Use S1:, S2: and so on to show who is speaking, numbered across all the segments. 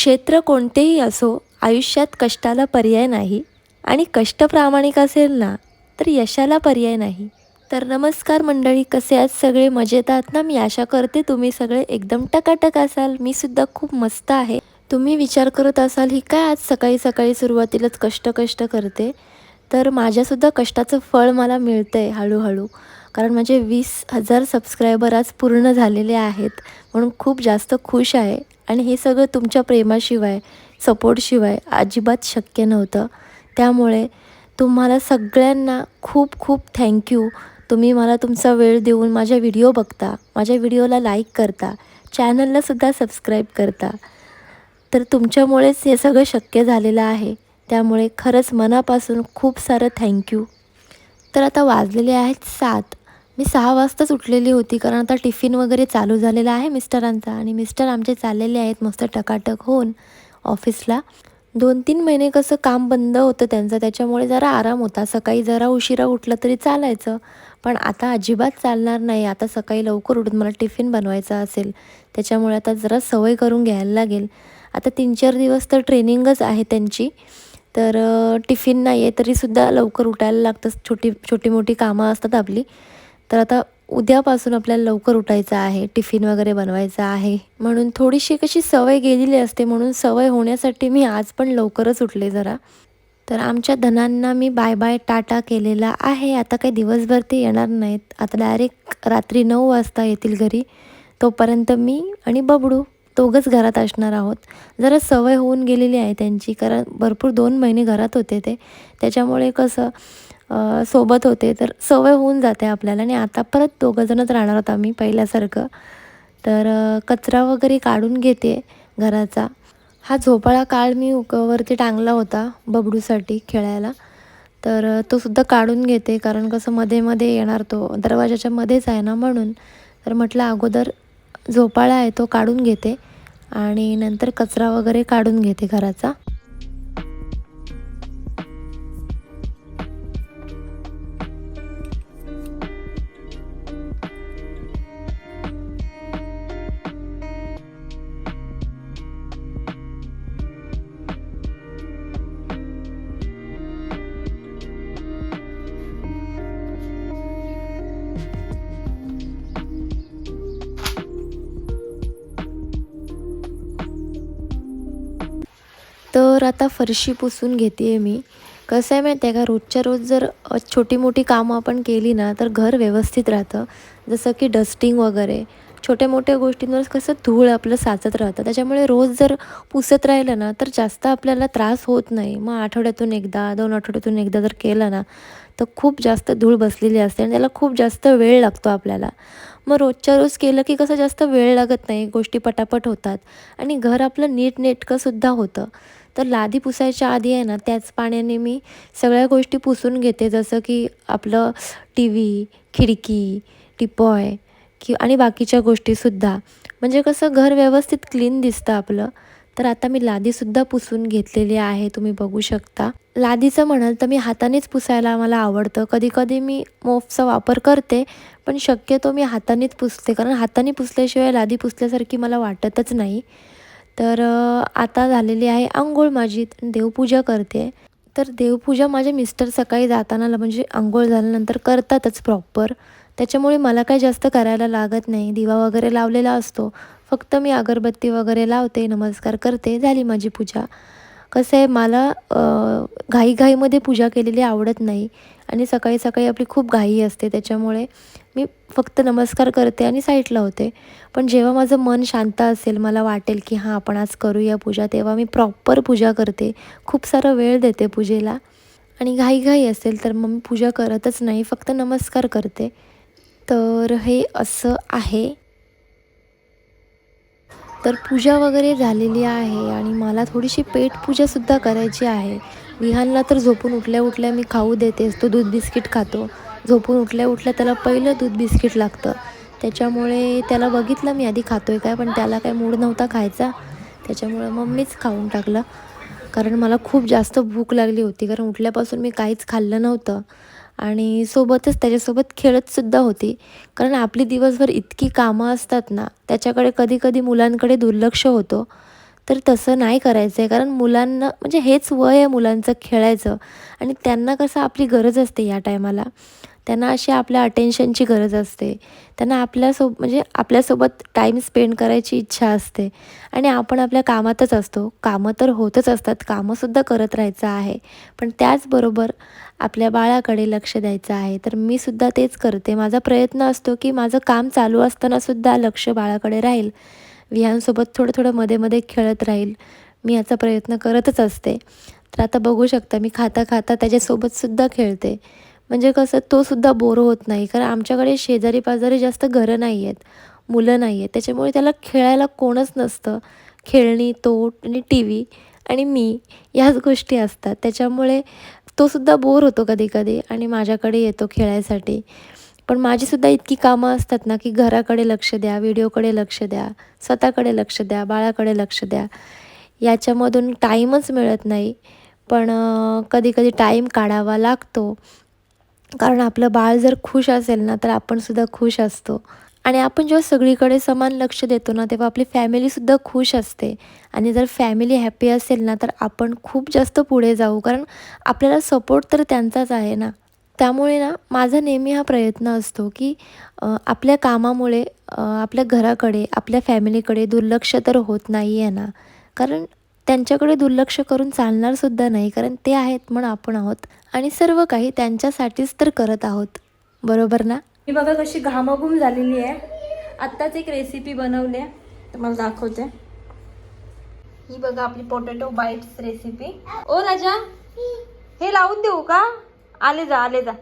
S1: क्षेत्र कोणतेही असो आयुष्यात कष्टाला पर्याय नाही. आणि कष्ट प्रामाणिक असेल ना तर यशाला पर्याय नाही. तर नमस्कार मंडळी कसे आज सगळे? मजेत आहात ना? मी आशा करते तुम्ही सगळे एकदम टकाटक असाल. मी सुद्धा खूप मस्त आहे. तुम्ही विचार करत असाल ही काय आज सकाळी सकाळी सुरुवातीलाच कष्ट कष्ट करते? तर माझ्यासुद्धा कष्टाचं फळ मला मिळतं आहे हळूहळू. कारण माझे वीस हजार सबस्क्रायबर आज पूर्ण झालेले आहेत. म्हणून खूप जास्त खुश आहे. आणि हे सगळं तुमच्या प्रेमाशिवाय सपोर्टशिवाय अजिबात शक्य नव्हतं. त्यामुळे तुम्हाला सगळ्यांना खूप खूप थँक्यू तुम्ही मला तुमचा वेळ देऊन माझ्या व्हिडिओ बघता माझ्या व्हिडिओला लाईक करता चॅनललासुद्धा सबस्क्राईब करता. तर तुमच्यामुळेच हे सगळं शक्य झालेलं आहे. त्यामुळे खरंच मनापासून खूप सारं थँक्यू तर आता वाजलेले आहेत सात. मी सहा वाजताच उठलेली होती कारण आता टिफिन वगैरे चालू झालेला आहे मिस्टरांचा आणि मिस्टर आमचे चाललेले आहेत मस्त टकाटक होऊन ऑफिसला. दोन तीन महिने कसं काम बंद होतं त्यांचं त्याच्यामुळे जरा आराम होता. सकाळी जरा उशिरा उठलं तरी चालायचं पण आता अजिबात चालणार नाही. आता सकाळी लवकर उठून मला टिफिन बनवायचा असेल त्याच्यामुळे आता जरा सवय करून घ्यायला लागेल. आता तीन चार दिवस तर ट्रेनिंगच आहे त्यांची तर टिफिन नाही आहे तरीसुद्धा लवकर उठायला लागतं. छोटी छोटी मोठी कामं असतात आपली. तर आता उद्यापासून आपल्याला लवकर उठायचं आहे टिफिन वगैरे बनवायचा आहे. म्हणून थोडीशी कशी सवय गेलेली असते म्हणून सवय होण्यासाठी मी आज पण लवकरच उठले जरा. तर आमच्या धनांना मी बाय बाय टाटा केलेला आहे. आता काही दिवसभर ते येणार नाहीत. आता डायरेक्ट रात्री नऊ वाजता येतील घरी. तोपर्यंत मी आणि बबडू दोघंच घरात असणार आहोत. जरा सवय होऊन गेलेली आहे त्यांची कारण भरपूर दोन महिने घरात होते ते. त्याच्यामुळे कसं सोबत होते. तर सवय होऊन जाते आपल्याला. आणि आता परत दोघंजणच राहणार आहोत आम्ही पहिल्यासारखं. तर कचरा वगैरे काढून घेते घराचा. हा झोपाळा काळ मी वरती टांगला होता बबडूसाठी खेळायला. तर तो सुद्धा काढून घेते. कारण कसं मध्ये मध्ये येणार तो. दरवाजाच्या मध्येच आहे ना म्हणून. तर म्हटलं अगोदर झोपाळा आहे तो काढून घेते. आणि नंतर कचरा वगैरे काढून घेते घराचा. तर आता फरशी पुसून घेते आहे मी. कसं आहे माहिती आहे का रोजच्या रोज जर छोटी मोठी कामं आपण केली ना तर घर व्यवस्थित राहतं. जसं की डस्टिंग वगैरे. छोट्या मोठ्या गोष्टींवर कसं धूळ आपलं साचत राहतं. त्याच्यामुळे रोज जर पुसत राहिलं ना तर जास्त आपल्याला त्रास होत नाही. मग आठवड्यातून एकदा दोन आठवड्यातून एकदा जर केलं ना तर खूप जास्त धूळ बसलेली असते आणि त्याला खूप जास्त वेळ लागतो आपल्याला. मग रोजच्या रोज केलं की कसं जास्त वेळ लागत नाही गोष्टी पटापट होतात आणि घर आपलं नीटनेटकंसुद्धा होतं. तर लादी पुसायच्या आधी आहे ना त्याच पाण्याने मी सगळ्या गोष्टी पुसून घेते. जसं की आपलं टी व्ही खिडकी टिपॉय की आणि बाकीच्या गोष्टीसुद्धा म्हणजे कसं घर व्यवस्थित क्लीन दिसतं आपलं. तर आता मी लादीसुद्धा पुसून घेतलेली आहे तुम्ही बघू शकता. लादीचं म्हणाल तर मी हातानेच पुसायला मला आवडतं. कधी कधी मी मोफचा वापर करते पण शक्यतो मी हातानेच पुसते. कारण हाताने पुसल्याशिवाय लादी पुसल्यासारखी मला वाटतच नाही. तर आता झालेली आहे आंघोळ माझी. देवपूजा करते. तर देवपूजा माझे मिस्टर सकाळी जाताना म्हणजे आंघोळ झाल्यानंतर करतातच प्रॉपर त्याच्यामुळे मला काही जास्त करायला लागत नाही. दिवा वगैरे लावलेला असतो. फक्त मी अगरबत्ती वगैरे लावते नमस्कार करते. झाली माझी पूजा. कसं आहे मला घाईघाईमध्ये पूजा केलेली आवडत नाही. आणि सकाळी सकाळी आपली खूप घाई असते त्याच्यामुळे मी फक्त नमस्कार करते आणि साईडला होते. पण जेव्हा माझं मन शांत असेल मला वाटेल की हां आपण आज करूया पूजा तेव्हा मी प्रॉपर पूजा करते. खूप सारा वेळ देते पूजेला. आणि घाईघाई असेल तर मग मी पूजा करतच नाही फक्त नमस्कार करते. तर हे असं आहे. तर पूजा वगैरे झालेली आहे आणि मला थोडीशी पेटपूजासुद्धा करायची आहे. विहानला तर झोपून उठल्या उठल्या मी खाऊ देतेच तो दूध बिस्किट खातो. झोपून उठल्या उठल्या त्याला पहिलं दूध बिस्किट लागतं. त्याच्यामुळे त्याला बघितलं मी आधी खातो आहे काय पण त्याला काय मूड नव्हता खायचा. त्याच्यामुळं मम्मीच खाऊन टाकलं. कारण मला खूप जास्त भूक लागली होती कारण उठल्यापासून मी काहीच खाल्लं नव्हतं. आणि सोबतच त्याच्यासोबत खेळतसुद्धा होती. कारण आपली दिवसभर इतकी कामं असतात ना त्याच्याकडे कधी कधी मुलांकडे दुर्लक्ष होतो. तर तसं नाही करायचं आहे कारण मुलांना म्हणजे हेच वय आहे मुलांचं खेळायचं. आणि त्यांना कसं आपली गरज असते या टायमाला. त्यांना अशी आपल्या अटेन्शनची गरज असते. त्यांना आपल्यासोब म्हणजे आपल्यासोबत टाईम स्पेंड करायची इच्छा असते. आणि आपण आपल्या कामातच असतो. कामं तर होतच असतात. कामंसुद्धा करत राहायचं आहे. पण त्याचबरोबर आपल्या बाळाकडे लक्ष द्यायचं आहे. तर मी सुद्धा तेच करते. माझा प्रयत्न असतो की माझं काम चालू असतानासुद्धा लक्ष बाळाकडे राहील. विहांसोबत थोडं थोडं मध्ये मध्ये खेळत राहील. मी याचा प्रयत्न करतच असते. तर आता बघू शकता मी खाता खाता त्याच्यासोबतसुद्धा खेळते. म्हणजे कसं तोसुद्धा बोर होत नाही. कारण आमच्याकडे शेजारी पाजारी जास्त घरं नाही आहेत मुलं नाही आहेत त्याच्यामुळे त्याला खेळायला कोणच नसतं. खेळणी तो आणि टी व्ही आणि मी ह्याच गोष्टी असतात. त्याच्यामुळे तोसुद्धा बोर होतो कधी कधी आणि माझ्याकडे येतो खेळायसाठी. पण माझीसुद्धा इतकी कामं असतात ना की घराकडे लक्ष द्या व्हिडिओकडे लक्ष द्या स्वतःकडे लक्ष द्या बाळाकडे लक्ष द्या. याच्यामधून टाईमच मिळत नाही. पण कधी कधी टाईम काढावा लागतो. कारण आपलं बाळ जर खुश असेल ना तर आपणसुद्धा खुश असतो. आणि आपण जेव्हा सगळीकडे समान लक्ष देतो ना तेव्हा आपली फॅमिलीसुद्धा खुश असते. आणि जर फॅमिली हॅपी असेल ना तर आपण खूप जास्त पुढे जाऊ. कारण आपल्याला सपोर्ट तर त्यांचाच आहे ना. त्यामुळे ना माझा नेहमी हा प्रयत्न असतो की आपल्या कामामुळे आपल्या घराकडे आपल्या फॅमिलीकडे दुर्लक्ष तर होत नाही आहे ना. कारण त्यांच्याकडे दुर्लक्ष करून चालणारसुद्धा नाही कारण ते आहेत म्हणून आपण आहोत. आणि सर्व काही त्यांच्यासाठीच तर करत आहोत. बरोबर ना?
S2: मी बघा कशी घामाघूम झालेली आहे. आत्ताच एक रेसिपी बनवली आहे. तुम्हाला दाखवते. ही बघा आपली पोटॅटो बाईट्स रेसिपी ओ राजा हे लावून देऊ का? आले जा आले जा.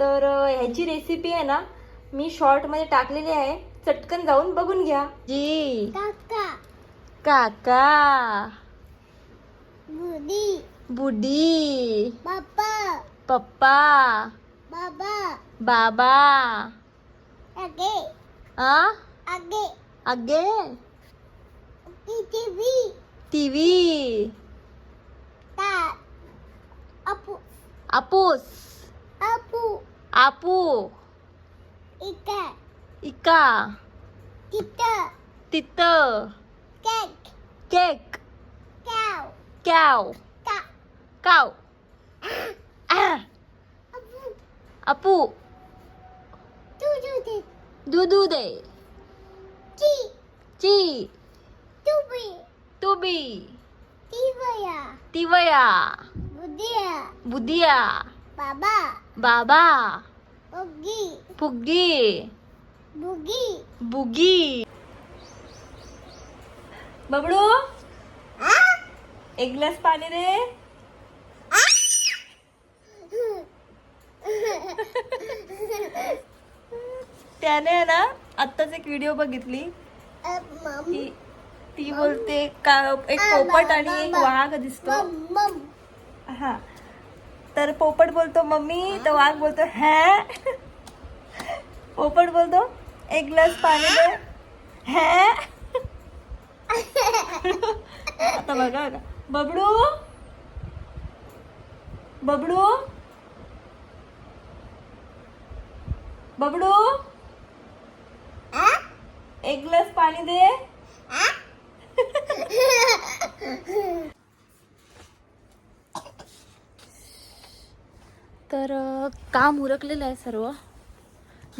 S2: तर ह्याची रेसिपी आहे ना मी शॉर्टमध्ये टाकलेली आहे. चटकन जाऊन बघून घ्या. जी.
S3: Kakak.
S2: Budi.
S3: Budi.
S2: Papa.
S3: Papa.
S2: Baba.
S3: Baba.
S2: Age.
S3: Ha?
S2: Age.
S3: Age.
S2: TV.
S3: TV. Tak.
S2: Apu.
S3: Apus.
S2: Apu.
S3: Apu.
S2: Ika.
S3: Ika.
S2: Tita.
S3: Tita.
S2: Cake.
S3: Cake.
S2: Cow.
S3: Cow.
S2: Cow. Cow.
S3: Ah.
S2: apu,
S3: Apu. Dudu day.
S2: Dudu day.
S3: G.
S2: G.
S3: Tubi.
S2: Tubi.
S3: Tivaya.
S2: Tivaya.
S3: Budia.
S2: Budia.
S3: Baba.
S2: Baba.
S3: Puggi.
S2: Puggi.
S3: Boogie.
S2: Boogie. बबडू? एक glass पाणी दे. त्याने आहे ना आत्ताच एक video बघितली. ती ती बोलते का एक पोपट आणि एक वाघ दिसतो. हा. तर पोपट बोलतो मम्मी तर वाघ बोलतो हॅ? पोपट बोलतो एक ग्लास पाणी दे. हॅ? आता बघा बघा बबडू? बबडू? बबडू? एक ग्लास पाणी दे.
S1: तर काम उरकलेलं आहे सर्व.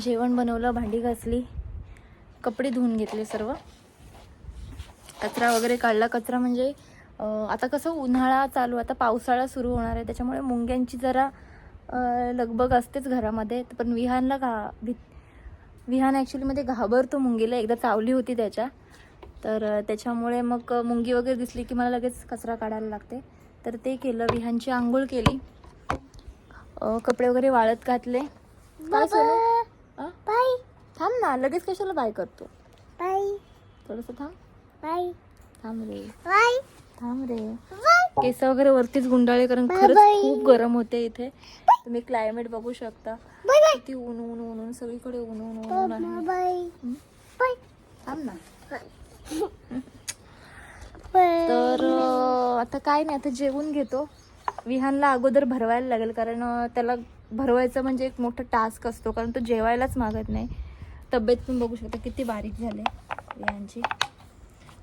S1: जेवण बनवलं भांडी घासली कपडे धुवून घेतले सर्व. कचरा वगैरे काढला. कचरा म्हणजे आता कसं उन्हाळा चालू आता पावसाळा सुरू होणार आहे. त्याच्यामुळे मुंग्यांची जरा लगबग असतेच घरामध्ये. पण विहानला घा भी विहान ॲक्च्युलीमध्ये घाबरतो मुंगीला. एकदा चावली होती त्याच्या. तर त्याच्यामुळे मग मुंगी वगैरे दिसली की मला लगेच कचरा काढायला लागते. तर ते केलं. विहानची आंघोळ केली. कपडे वगैरे वाळत घातले. काय थांब ना. लगेच कशाला बाय करतो?
S3: बाय
S1: थोडंसं थांब.
S3: बाय.
S1: थांब रे.
S3: बाय.
S1: थांब रे. केस वगैरे वरतीच गुंडाळे कारण खरंच. खूप गरम होते इथे. तुम्ही क्लायमेट बघू शकता. किती ऊन ऊन ऊन ऊन. सगळीकडे ऊन ऊन ऊन आहे. थांब ना.
S3: बाय.
S1: तर आता काय नाही आता जेवून घेतो. विहानला अगोदर भरवायला लागेल कारण त्याला भरवायचं म्हणजे एक मोठा टास्क असतो कारण तो जेवायलाच मागत नाही. तब्येत पण बघू शकता किती बारीक झाले विहानची.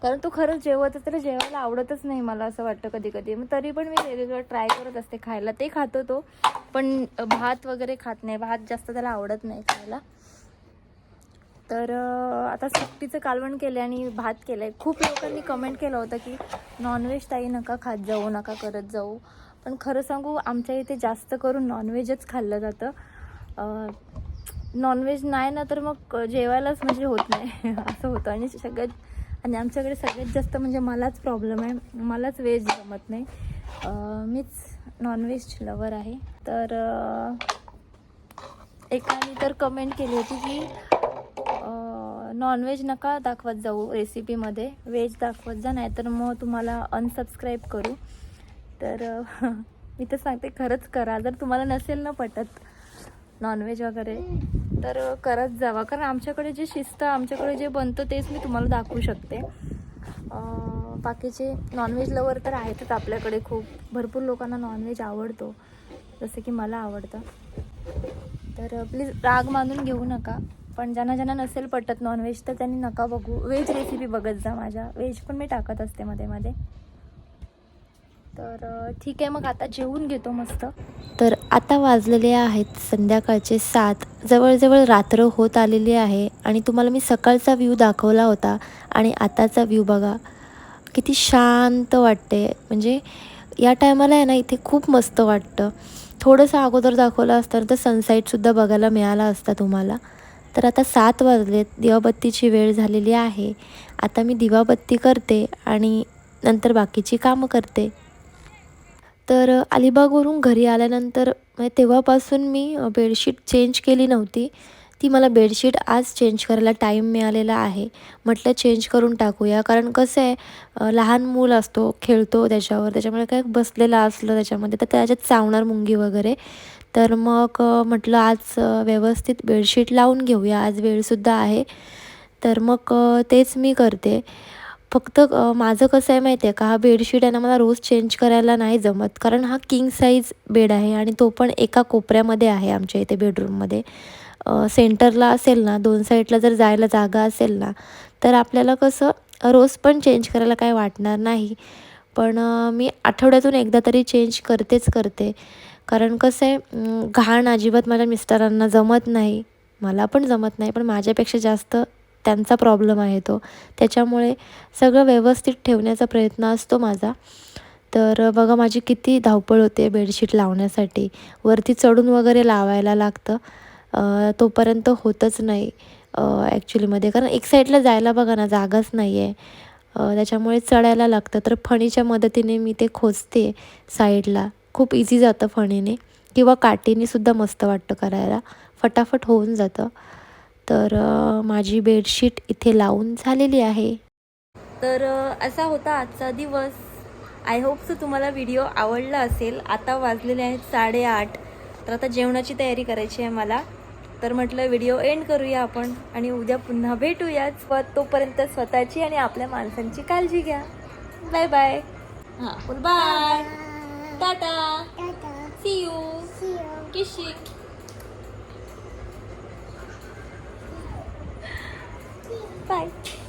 S2: कारण तो खरंच जेवत तर जेवायला आवडतच नाही मला असं वाटतं कधी कधी मग तरी पण मी वेगवेगळं ट्राय करत असते खायला. ते खातो तो पण भात वगैरे खात नाही. भात जास्त त्याला आवडत नाही खायला. तर आता सुट्टीचं कालवण केलं आणि भात केलं आहे खूप लोकांनी कमेंट केलं होतं की नॉनव्हेज ताई नका खात जाऊ नका करत जाऊ. पण खरं सांगू आमच्या इथे जास्त करून नॉनव्हेजच खाल्लं जातं. नॉनव्हेज नाही ना तर मग जेवायलाच म्हणजे होत नाही. असं होतं. आणि सगळ्यात आणि आमच्याकडे सगळ्यात जास्त म्हणजे मलाच प्रॉब्लेम आहे. मलाच व्हेज जमत नाही. मीच नॉनव्हेज लवर आहे. तर एकाने तर कमेंट केली होती की नॉनव्हेज नका दाखवत जाऊ रेसिपीमध्ये व्हेज दाखवत जा नाही तर मग तुम्हाला अनसबस्क्राईब करू. तर मी तर सांगते खरंच करा. जर तुम्हाला नसेल ना पटत नॉनव्हेज वगैरे. तर करत जावा. कारण आमच्याकडे जे शिस्त आमच्याकडे जे बनतं तेच मी तुम्हाला दाखवू शकते. बाकीचे नॉनव्हेज लवर तर आहेतच आपल्याकडे खूप. भरपूर लोकांना नॉनव्हेज आवडतो जसं की मला आवडतं. तर प्लीज राग मानून घेऊ नका. पण ज्यांना ज्यांना नसेल पटत नॉनव्हेज तर त्यांनी नका बघू. व्हेज रेसिपी बघत जा माझ्या. व्हेज पण मी टाकत असते मध्ये मध्ये. तर ठीक आहे मग आता जेवून घेतो मस्त.
S1: तर आता वाजलेले आहेत संध्याकाळचे सात. जवळजवळ रात्र होत आलेली आहे आणि तुम्हाला मी सकाळचा व्ह्यू दाखवला होता आणि आताचा व्ह्यू बघा. किती शांत वाटते म्हणजे या टायमाला आहे ना इथे खूप मस्त वाटतं. थोडंसं अगोदर दाखवलं असतं तर सनसाईटसुद्धा बघायला मिळाला असता तुम्हाला. तर आता सात वाजलेत दिवाबत्तीची वेळ झालेली आहे. आता मी दिवाबत्ती करते आणि नंतर बाकीची कामं करते. तर अलिबागवरून घरी आल्यानंतर म्हणजे तेव्हापासून मी बेडशीट चेंज केली नव्हती. ती मला बेडशीट आज चेंज करायला टाईम मिळालेला आहे. म्हटलं चेंज करून टाकूया. कारण कसं आहे लहान मूल असतो खेळतो त्याच्यावर. त्याच्यामुळे काय बसलेलं असलं त्याच्यामध्ये तर त्याच्यात चावणार मुंगी वगैरे. तर मग म्हटलं आज व्यवस्थित बेडशीट लावून घेऊया. आज वेळसुद्धा आहे. तर मग तेच मी करते. फक्त माझं कसं आहे माहिती आहे का हा बेडशीट आहे ना मला रोज चेंज करायला नाही जमत. कारण हा किंग साईज बेड आहे आणि तो पण एका कोपऱ्यामध्ये आहे आमच्या इथे बेडरूममध्ये. सेंटरला असेल ना दोन साईडला जर जायला जागा असेल ना तर आपल्याला कसं रोज पण चेंज करायला काय वाटणार नाही. पण मी आठवड्यातून एकदा तरी चेंज करतेच करते. कारण कसं आहे घाण अजिबात माझ्या मिस्टरांना जमत नाही. मला पण जमत नाही पण माझ्यापेक्षा जास्त त्यांचा प्रॉब्लेम आहे तो. त्याच्यामुळे सगळं व्यवस्थित ठेवण्याचा प्रयत्न असतो माझा. तर बघा माझी किती धावपळ होते बेडशीट लावण्यासाठी. वरती चढून वगैरे लावायला लागतं. तोपर्यंत होतच नाही ॲक्च्युलीमध्ये कारण एक साईडला जायला बघा ना जागाच नाही आहे त्याच्यामुळे चढायला लागतं. तर फणीच्या मदतीने मी ते खोचते साईडला खूप इझी जातं फणीने. किंवा काठीने सुद्धा मस्त वाटतं करायला. फटाफट होऊन जातं. तर माझी बेडशीट इथे लावून झालेली आहे.
S2: तर असा होता आजचा दिवस. आय होप सो तुम्हाला व्हिडिओ आवडला असेल आता वाजलेले आहेत साडेआठ. तर आता जेवणाची तयारी करायची आहे मला. तर म्हटलं व्हिडिओ एंड करूया आपण आणि उद्या पुन्हा भेटूयाच. व तोपर्यंत स्वतःची आणि आपल्या माणसांची काळजी घ्या. बाय बाय हां. Bye
S3: tata
S2: see you
S3: see you
S2: किशी बाय